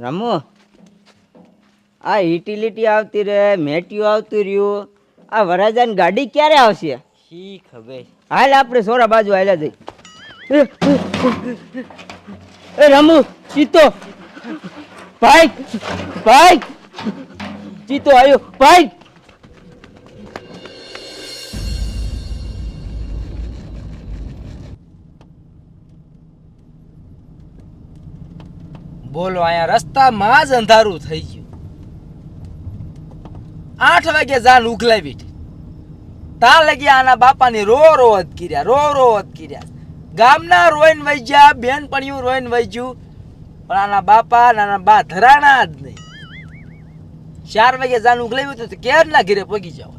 રમો આ યુટિલિટી આવતી રહે મેટ્યુ આવતું રહ્યું. આ વરાજાની ગાડી ક્યારે આવશે? શી ખબર. હાલ આપણે સોરા બાજુ હાલ્યા જઈ એ, એ રમુ ચીતો. ભાઈ ભાઈ. ચીતો આવ્યો ભાઈ. બોલો અહીંયા રસ્તામાં જ અંધારું થઈ ગયું. આઠ વાગે જાન ઉખલાવી તા લગી આના બાપાની રો રો જ કર્યા રો રો જ કર્યા. ગામના રોઈન વૈજ્યા બેનપણીયું રોઈન વૈજ્યું પણ આના બાપા નાના બા ધરાણા જ નહીં. ચાર વાગે જાન ઉઘલાવ્યું તો કેર ના ઘરે પોગી જાવ.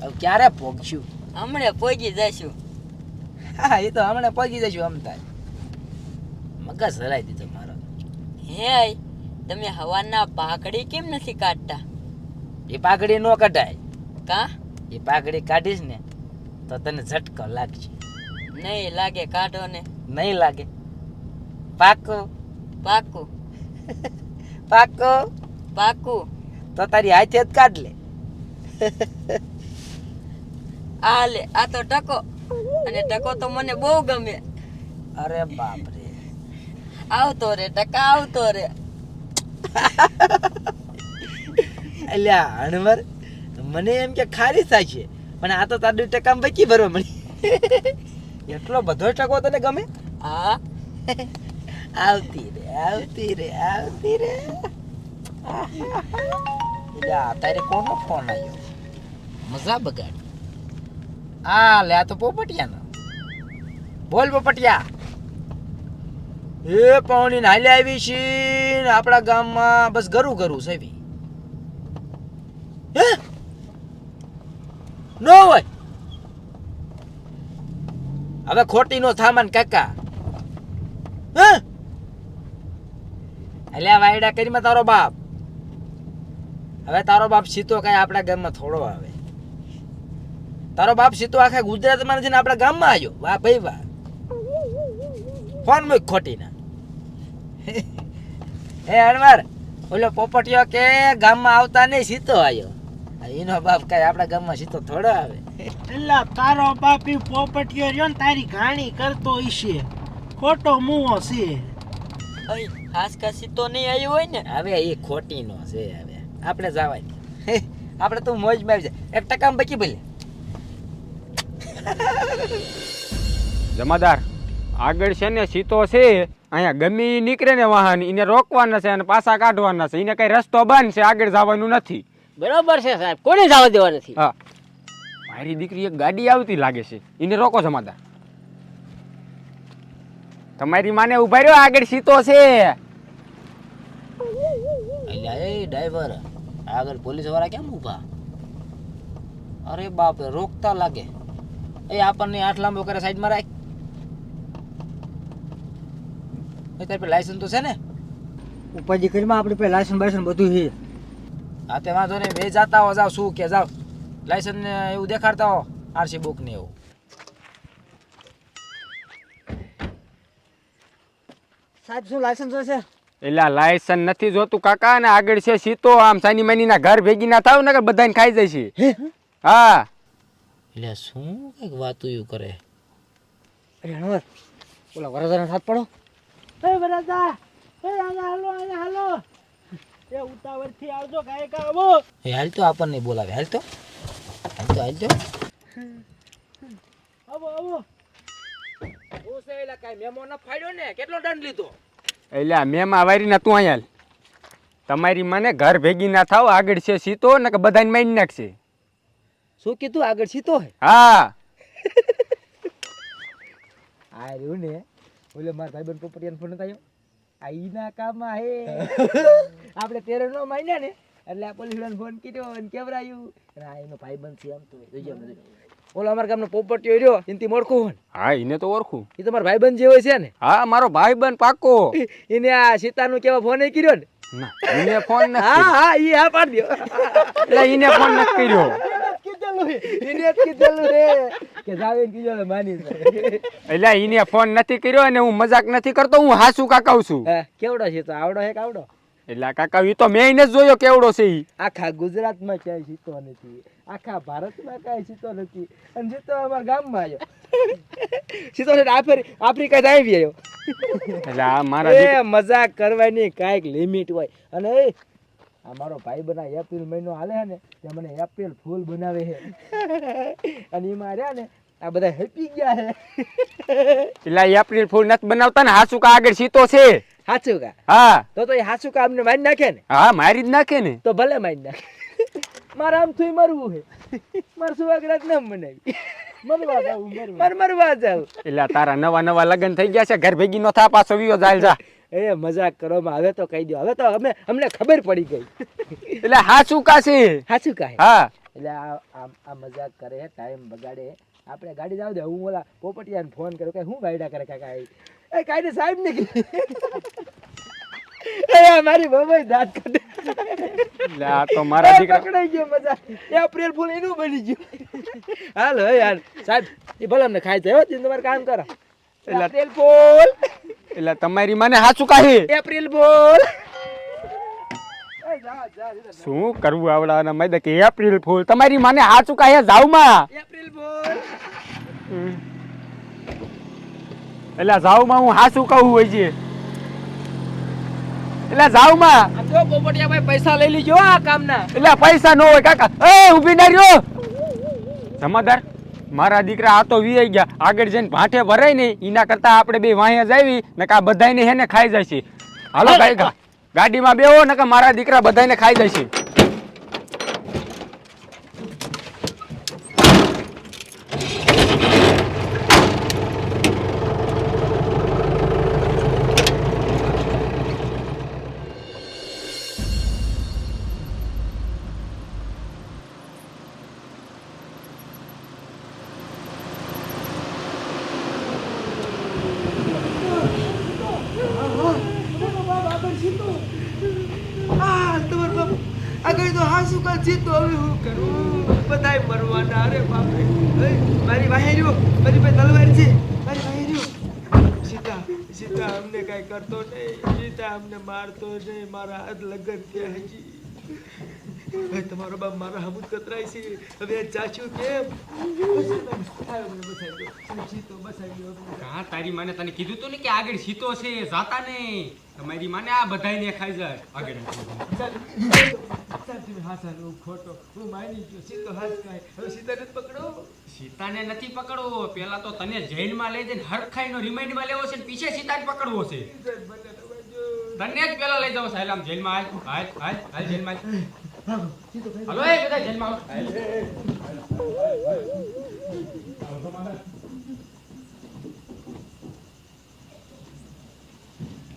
હવે ક્યારે પોગશું? હમણે પોગી જશું હા એ તો હમણાં પોગી જશું અમતા મગજ હરાઈ દીધો હે તમે હવાના પાકડી કેમ નથી કાઢતા? એ પાઘડી નો કઢાય. કા? એ પાઘડી કાઢીશ ને તો તને ઝટકો લાગશે. નહીં લાગે કાઢો ને. નહીં લાગે. પાકો પાકું પાકો પાકું તો તારી હાથે જ કાઢ લે. આ લે આ તો ટકો. અને ટકો તો મને બહુ ગમે. અરે બાપ રે આવતો રે ટકા આવતો રે. અલ્યા હણવર મને એમ કે ખારી છે પણ આ તો તારું ટકામ બચી ભરવા મળી. એટલો બધો ટકો તને ગમે? હા. આવતી રે આવતી રે આવતી રે. તારે કોનો ફોન આવ્યો? મજા બગાડી. આ લે આ તો પોપટિયાનો. બોલ પોપટિયા. એ પાણી હાલે આવી છે આપણા ગામમાં બસ ગરું ગરું છે હે? નો હોય. હવે ખોટી નો થામાન કાકા. હે? અલ્યા વાયડા કરીમાં તારો બાપ. હવે તારો બાપ સીતો કઈ આપણા ગામમાં થોડો આવે. તારો બાપ સીતો આખા ગુજરાતમાં નથી ને આપણા ગામમાં આવ્યો. વાહ ભાઈ વાહ. ફોન મૂક ખોટી ના હે અણવાર ઓલો પોપટિયો કે ગામમાં આવતા નહીં સીતો આવ્યો એનો બાપ કઈ આપણા ગામમાં સીતો થોડો આવે. એટલે તારો બાપી પોપટિયો રહ્યો ને તારી ઘાણી કરતો હશે ખોટો મુવો છે. ખાસ કસી તો નહીં આવ્યો હોય ને હવે એ ખોટી નો છે હવે. આપણે જવાય. આપણે તું મોજમાં આવી જાય એક ટકામાં બચી ભલે જમાદાર આગળ છે ને સીતો છે અહીંયા ગમે નીકળે ને વાહન એને રોકવાના છે અને પાછા કાઢવાના છે. એને કઈ રસ્તો બંધ છે આગળ જવાનું નથી. બરોબર છે સાહેબ. કોને જવા દેવા નથી? હા. મારી દીકરી એક ગાડી આવતી લાગે છે. એને રોકો જમાદાર. તમારી માને ઊભા રહ્યો આગળ સીતો છે. અલ્યા એ ડ્રાઈવર આગળ પોલીસવાળા કેમ ઊભા અરે બાપ રોકતા લાગે. એ આપણને આઠ લાંબો કરે સાઈડમાં રાખ એ તારી પાસે લાયસન્સ તો છે ને? ઉપાધિ કરીમાં આપણે પાસે લાયસન્સ બાયસન્સ બધું છે. હા તે વાંધો નહીં. બે જાતા હો જાવ શું કે જાવ લાયસન્સ એવું દેખાડતા હો આરસી બુક ને એવું. સાહેબ શું લાયસન્સ છે? એટલે લાયસન્સ નથી જોતું કાકા ને આગળ છે સીતો આમ સાની માની ના ઘર ભેગી ના થાવ ને બધાને ખાઈ જાય છે હા. એટલે શું કંઈક વાતું એવું કરે? અરે હણવર ઓલા વરદાના હાથ પડો. એ બરાદા એ આના હાલો આના હાલો. એ ઉતાવળથી આવજો કાંઈક આવો એ હાલ તો આપણને બોલાવે હાલ તો. હાલ તો હાલ તો. આવો આવો. મેમો ન ફાડ્યો ને? કેટલો દંડ લીધો? એલા મેમાં વારી ના તું અહીંયા તમારી મને ઘર ભેગી ના થાવ આગળ છે સીતો ને કે બધાને મારી નાખશે. શું કીધું? આગળ સીતો હે હા. આ રહ્યું ને. ઓલે મારા ભાઈબંધ પોપટિયાનો ફોન આવ્યો આ ઈના કામમાં હે. આપણે તેરે નો માન્યા ને એટલે આ પોલીસ વાળાને ફોન કર્યો અને કેવરાયું. અને આ એનો ભાઈબંધ છે આમ તો. જોજો બધું ઓલો અમારા ગામનો પોપટિયો રહ્યો એનથી મોડખું હોય હા એને તો ઓળખું. એ તમારો ભાઈબંધ જેવો છે ને. હા મારો ભાઈ બન પાકો એને આ સીતાનું કેવા ફોન કર્યો ને. ના એને ફોન હા હા એ હા પાડ દો એટલે એને ફોન નથી કર્યો. કીધેલું એને જ કીધેલું રે કે જાવે કીધેલું માની એટલે એને ફોન નથી કર્યો અને હું મજાક નથી કરતો હું હાસુ કાકા છું. કેવડો છે તો? આવડો હે કાવડો એટલે કાકા ઈ તો મેં એને જ જોયો કેવડો છે ઈ. આખા ગુજરાતમાં ક્યાંય જીતો નથી. આખા ભારતમાં કાંઈ જીતો નથી. અને જીતો અમારા ગામમાં આવ્યો. જીતો છે આફ્રિ આફ્રિકા આવી આવ્યો. એટલે આ મારા મજાક કરવાની કાંઈક લિમિટ હોય. અને આ મારો ભાઈ બના એપ્રિલ મહિનો હાલે છે ને તે મને એપ્રિલ ફૂલ બનાવે છે. અને એમાં રહ્યા ને આ બધા હેપી ગયા છે. એટલે એપ્રિલ ફૂલ નથી બનાવતા ને હાસુ કા આગળ સીતો છે. સાચું કા હા. તો તો એ હાચું કામ ને મારી નાખે ને? હા મારી જ નાખે ને. તો ભલે મારી નાખે. મારે આમ થઈ મરવું છે. મારે સુવાગરાત નામ મનાવી. મરવા જાવ મરવા. મારે મરવા જાવ એટલે તારા નવા નવા લગ્ન થઈ ગયા છે ઘર ભેગી નો થા પાછો વિયો જાય જા. એ મજાક કરવામાં હવે તો કહી દો. હવે તો અમે અમને ખબર પડી ગઈ. એટલે હાસુ કા હાચું સાચું હા. એટલે આ આ મજાક કરે ટાઈમ બગાડે. આપણે ગાડી જાવ દે હું ઓલા પોપટિયાને ફોન કર્યો કે હું વાયડા કરે કાકા એ એ સાહેબ ને એ મારી બબાઈ દાંત કાઢે. એટલે આ તો મારા દીકરા પકડાઈ ગયો મજા એપ્રિલ ફૂલ એનું બની ગયું. હાલ હે યાર સાહેબ એ ભલે અમને ખાઈ જાય હો તમે તમારે કામ કરો. એટલે- એપ્રિલ ફૂલ. એટલે તમારી મને સાચું કા એપ્રિલ ફૂલ. શું કરવું આવડાના મેં કે એપ્રિલ ફૂલ? તમારી માને હાચું કાંઈ જાવમાં એપ્રિલ ફૂલ. એટલે જાવમાં હું સાચું કહું હોય છે. એટલે જાવમાં માં જો પોપટિયા ભાઈ પૈસા લઈ લીજો આ કામના. એટલે પૈસા ન હોય કાકા. એ ઊભી ના રહ્યો. જમાદાર. મારા દીકરા આ તો વીઆઈ ગયા. આગળ જઈને ભાંઠે ભરાય ને એના કરતા આપણે બે વાંહે જાવી ને કા બધાયને હેને ખાઈ જાય છે હાલો ગાડીમાં બેહો ને કે મારા દીકરા બધાને ખાઈ જાય છે આગળ તો હા શું કાલ હવે હું કરું? બધાય મરવાના અરે બાપ રે એ, મારી વાહેર્યો મારી પાસે તલવાર છે. મારી વાહેર્યો સીતા સીતા અમને કાંઈ કરતો નહીં. સીતા અમને મારતો નહીં. મારા હાથ લગન કે હજી. હવે તમારો બાપ મારા હમુદ કતરાય છે. હવે આ ચાચ્યું કેમ? તારી માને તને કીધું તું ને કે આગળ સીતો છે, જાતા નહીં. તમારી માને આ બધાયને ખાઈ જાય. આગળ પકડો સીતાને નથી પકડવો. પેલા તો તને જેલમાં લઈ જઈને હરખાઈનો રિમાઇન્ડમાં લેવો છે ને પીછે સીતાને પકડવો છે. તને જ પેલા લઈ જાવ સાહેબ. જેલમાં હાલ હાલ હાલ હાલ, જેલમાં. હલો એ બધા જન્મ